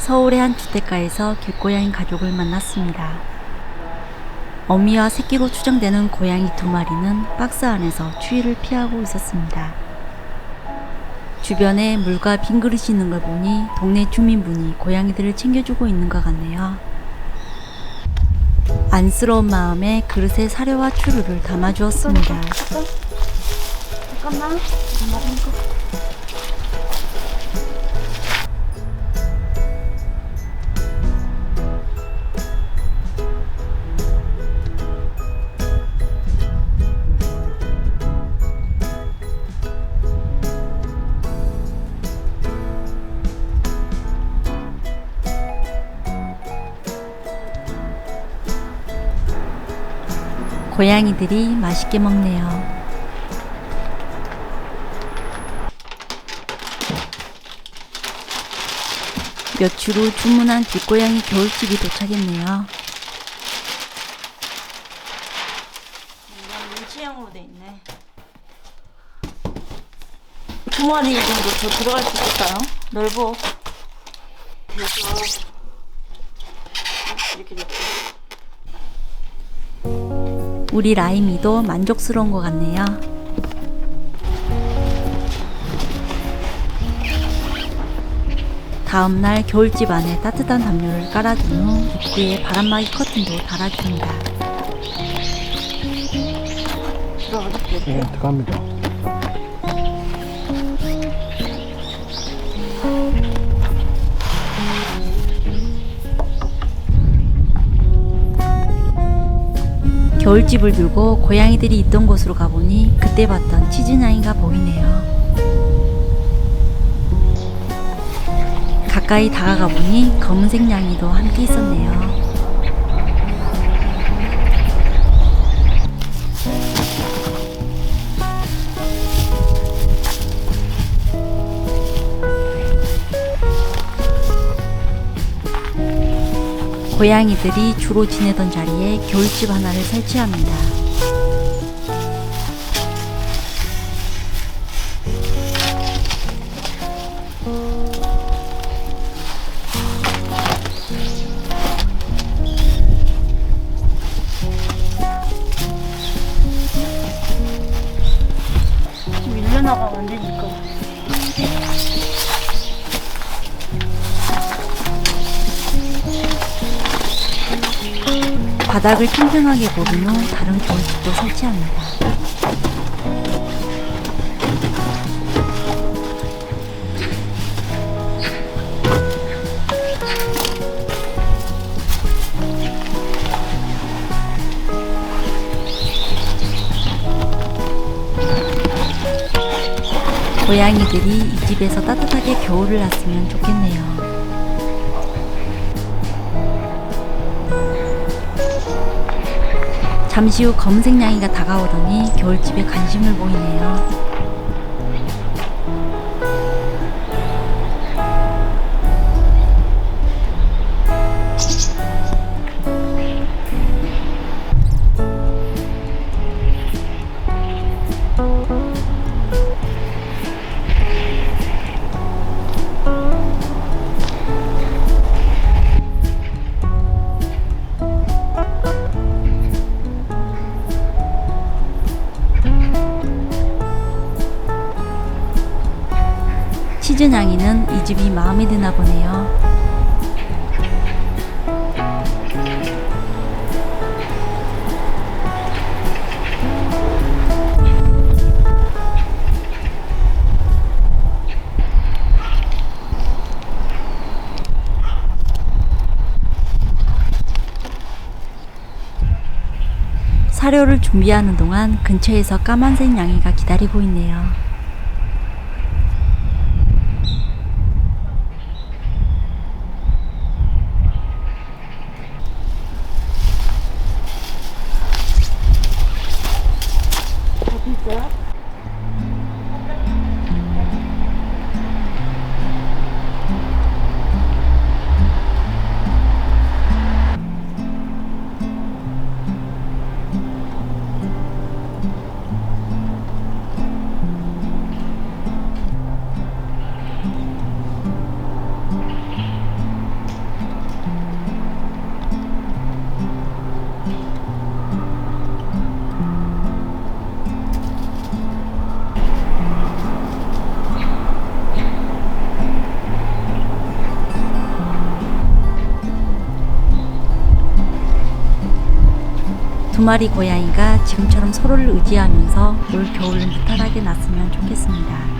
서울의 한 주택가에서 길고양이 가족을 만났습니다. 어미와 새끼로 추정되는 고양이 두 마리는 박스 안에서 추위를 피하고 있었습니다. 주변에 물과 빈 그릇이 있는 걸 보니 동네 주민분이 고양이들을 챙겨주고 있는 것 같네요. 안쓰러운 마음에 그릇에 사료와 추루를 담아주었습니다. 잠깐만. 먹은 거. 고양이들이 맛있게 먹네요. 며칠 후 주문한 길고양이 겨울집이 도착했네요. 이건 일체형으로 돼 있네. 두 마리 정도 더 들어갈 수 있을까요? 넓어. 그래서 이렇게 됐고. 우리 라임이도 만족스러운 것 같네요. 다음날 겨울집 안에 따뜻한 담요를 깔아준 후 입구에 바람막이 커튼도 달아줍니다. 예, 들어갑니다. 겨울집을 들고 고양이들이 있던 곳으로 가보니 그때 봤던 치즈냥이가 보이네요. 가까이 다가가 보니 검은색 냥이도 함께 있었네요. 고양이들이 주로 지내던 자리에 겨울집 하나를 설치합니다. 바닥을 튼튼하게 고른 후 다른 겨울집도 설치합니다. 고양이들이 이 집에서 따뜻하게 겨울을 났으면 좋겠네요. 잠시 후 검은색 냥이가 다가오더니 겨울집에 관심을 보이네요. 치즈 냥이는 이 집이 마음에 드나 보네요. 사료를 준비하는 동안 근처에서 까만색 냥이가 기다리고 있네요. 마리 고양이가 지금처럼 서로를 의지하면서 올 겨울을 무탈하게 났으면 좋겠습니다.